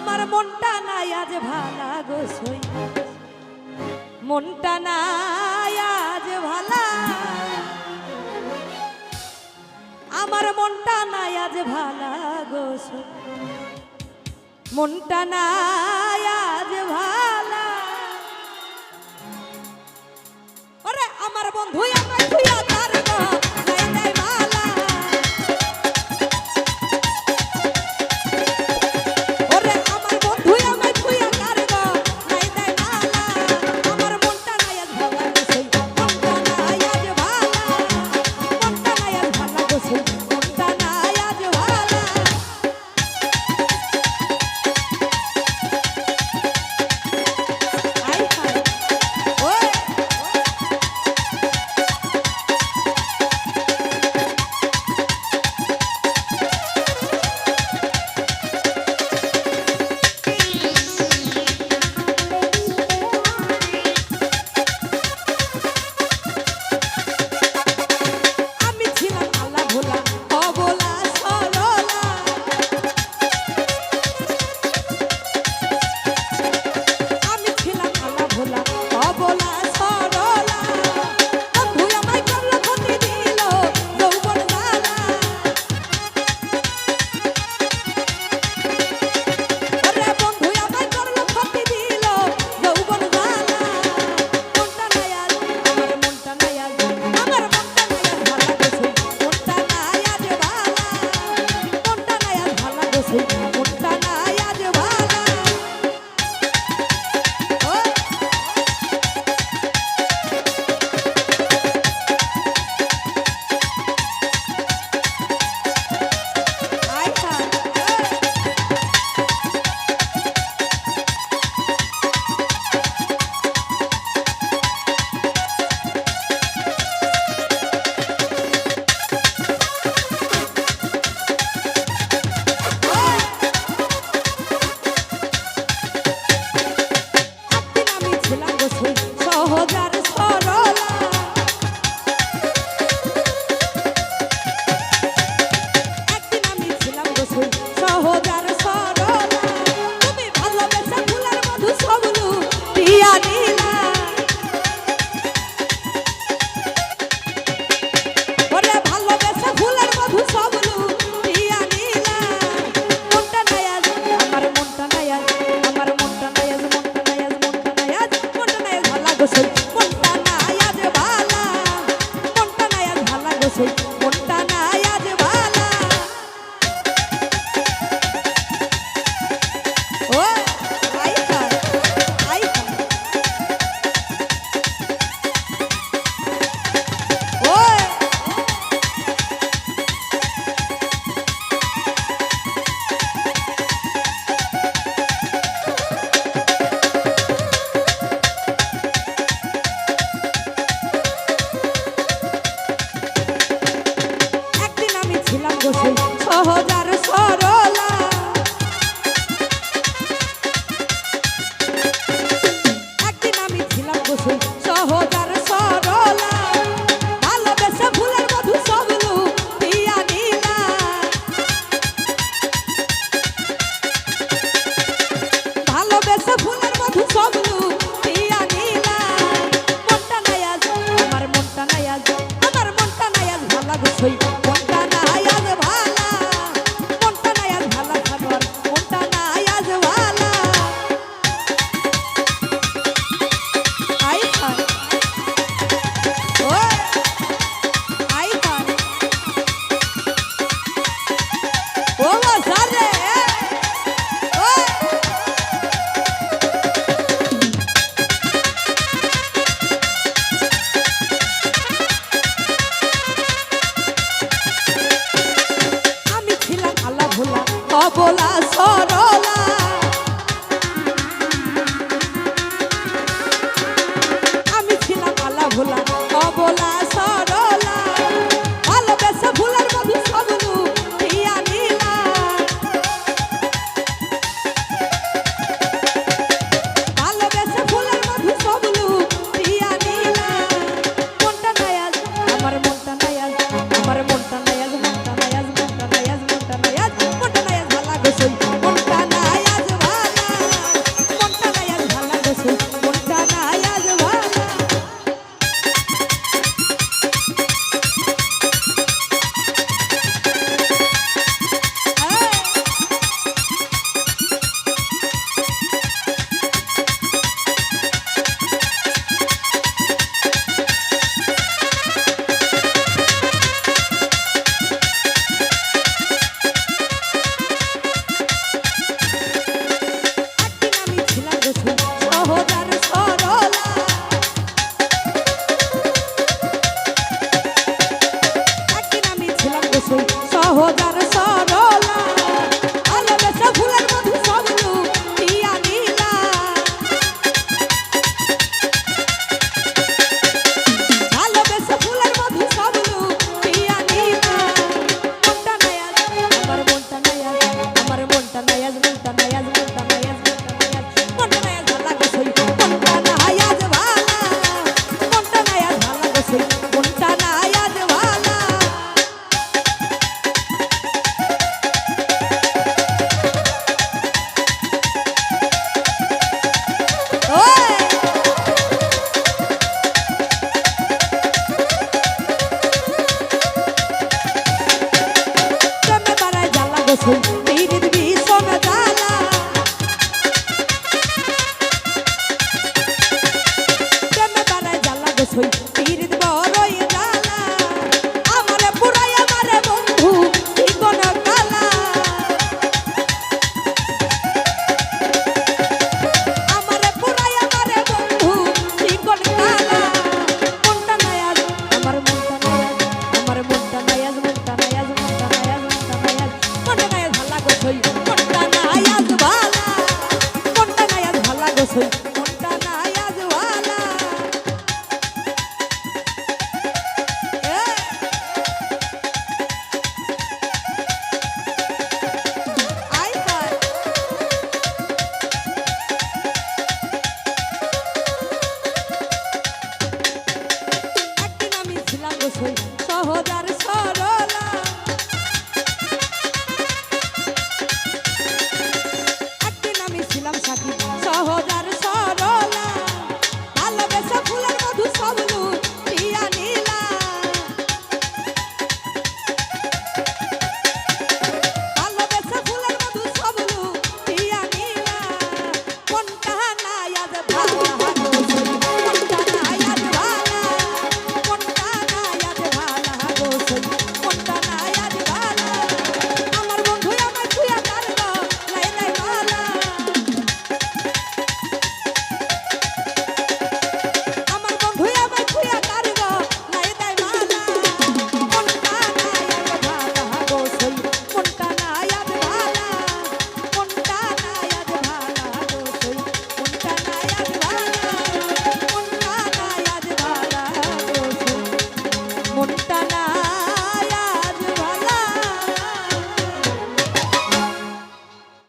আমার মনটা নাই আজ ভালা গোসই মনটা নাই আজ ভালা। আমার মনটা নাই আজ ভালা গোসই মনটা নাই আজ ভালা। ওরে আমার বন্ধু, আমার What অবলা সর قسم بيد بي سما دالا كما بلا جالا قسم بيد بوروي